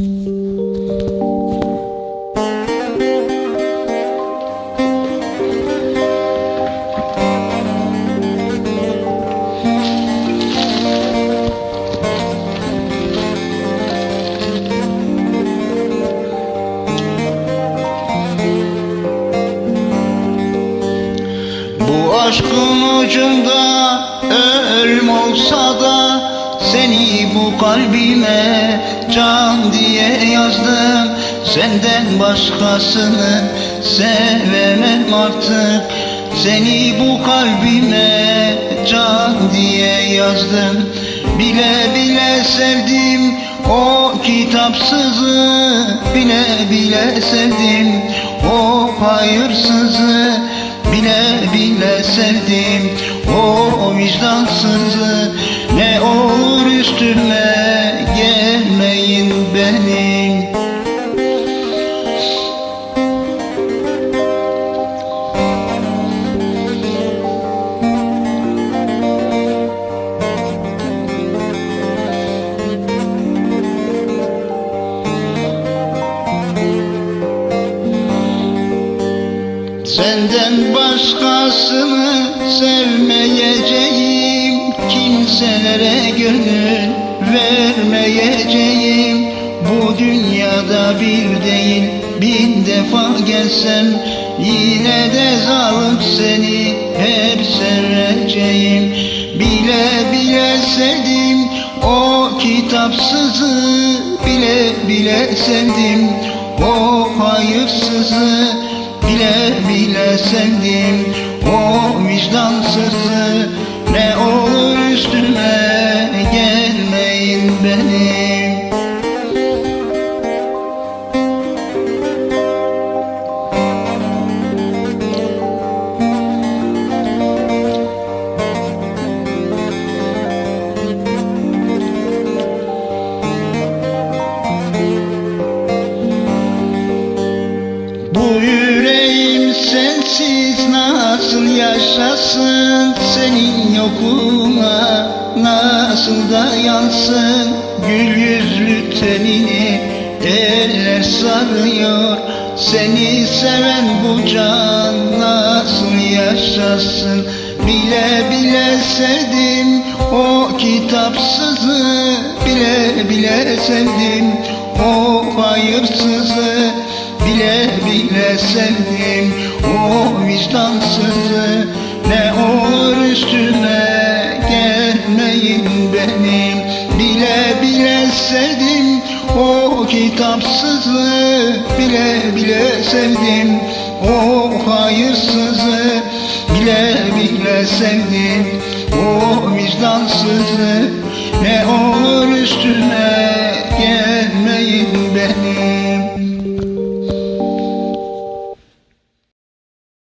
Aşkın ucunda ölüm olsa da Seni bu kalbime can yazdım. Senden başkasını sevemem artık. Seni bu kalbime can diye yazdım. Bile bile sevdim o kitapsızı. Bile bile sevdim o hayırsızı. Bile bile sevdim o vicdansızı. Ne olur üstüme Senden başkasını sevmeyeceğim Kimselere gönül vermeyeceğim. Bu dünyada bir değil bin defa gelsem Yine de zalim seni hep seveceğim. Bile bile sevdim o kitapsızı Bile bile sevdim. O hayırsızı Bile bile sevdim. O vicdansızı Ne olur üstüme gelmeyin benim sensiz nasıl yaşasın Senin yokluğuna nasıl dayansın Gül yüzlü tenini eller sarıyor Seni seven bu can nasıl yaşasın? Bile bile sevdim o kitapsızı Bile bile sevdim o hayırsızı bile bile sevdim. O vicdansızı ne olur üstüme gelmeyin benim. Bile bile sevdim. O kitapsızı Bile bile sevdim. O hayırsızı Bile bile sevdim. O vicdansızı Ne olur üstüme